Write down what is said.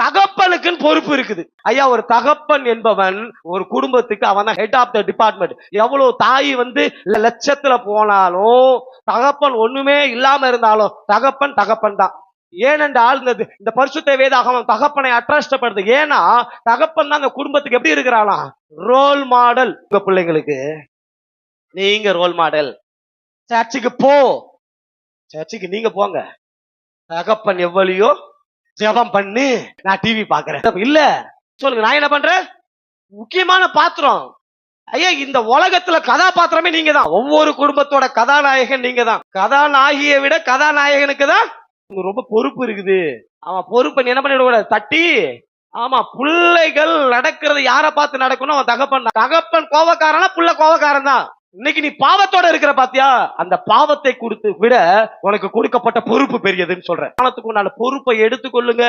தகப்பனுக்குன்னு பொறுப்பு இருக்குது. ஐயா ஒரு தகப்பன் என்பவன் ஒரு குடும்பத்துக்கு அவன் தான் ஹெட் ஆஃப் த டிபார்ட்மெண்ட் எவ்வளவு தாய் வந்து லட்சத்துல போனாலும் தகப்பன் ஒண்ணுமே இல்லாம இருந்தாலும் தகப்பன் தகப்பன் தான். ஏனென்றால் இந்த இந்த பரிசுத்த வேதாகமம் தகப்பனை அட்ராஸ்டப்படுது. ஏன்னா தகப்பன் தான் அந்த குடும்பத்துக்கு எப்படி இருக்கிறானா? ரோல் மாடல் உங்க பிள்ளைங்களுக்கு நீங்க ரோல் மாடல் சர்ச்சுக்கு போ. சர்ச்சுக்கு நீங்க போங்க. தகப்பன் எவ்வளியோ ஜபம் பண்ணு நான் டிவி பாக்குறேன் இல்ல சொல்லுங்க நான் என்ன பண்றேன்? முக்கியமான பாத்திரம். ஐயா இந்த உலகத்துல கதாபாத்திரமே நீங்க தான் ஒவ்வொரு குடும்பத்தோட கதாநாயகன் நீங்க தான் கதாநாயகியை விட கதாநாயகனுக்கு தான் ரொம்ப பொறுப்பு இருக்குது. அவன் பொறுப்பை என்ன பண்ணிடக்கூடாது தட்டி. ஆமா பிள்ளைகள் நடக்கிறது யாரை பார்த்து நடக்கணும்? அவன் தகப்பன் தான். தகப்பன் கோவக்காரனா புள்ள கோவக்காரன் தான். இன்னைக்கு நீ பாவத்தோட இருக்கிற பாத்தியா? அந்த பாவத்தை கொடுத்து விட உனக்கு கொடுக்கப்பட்ட பொறுப்பு பெரியதுன்னு சொல்றேன். காலத்துக்கு உண்டான பொறுப்பை எடுத்துக்கொள்ளுங்க.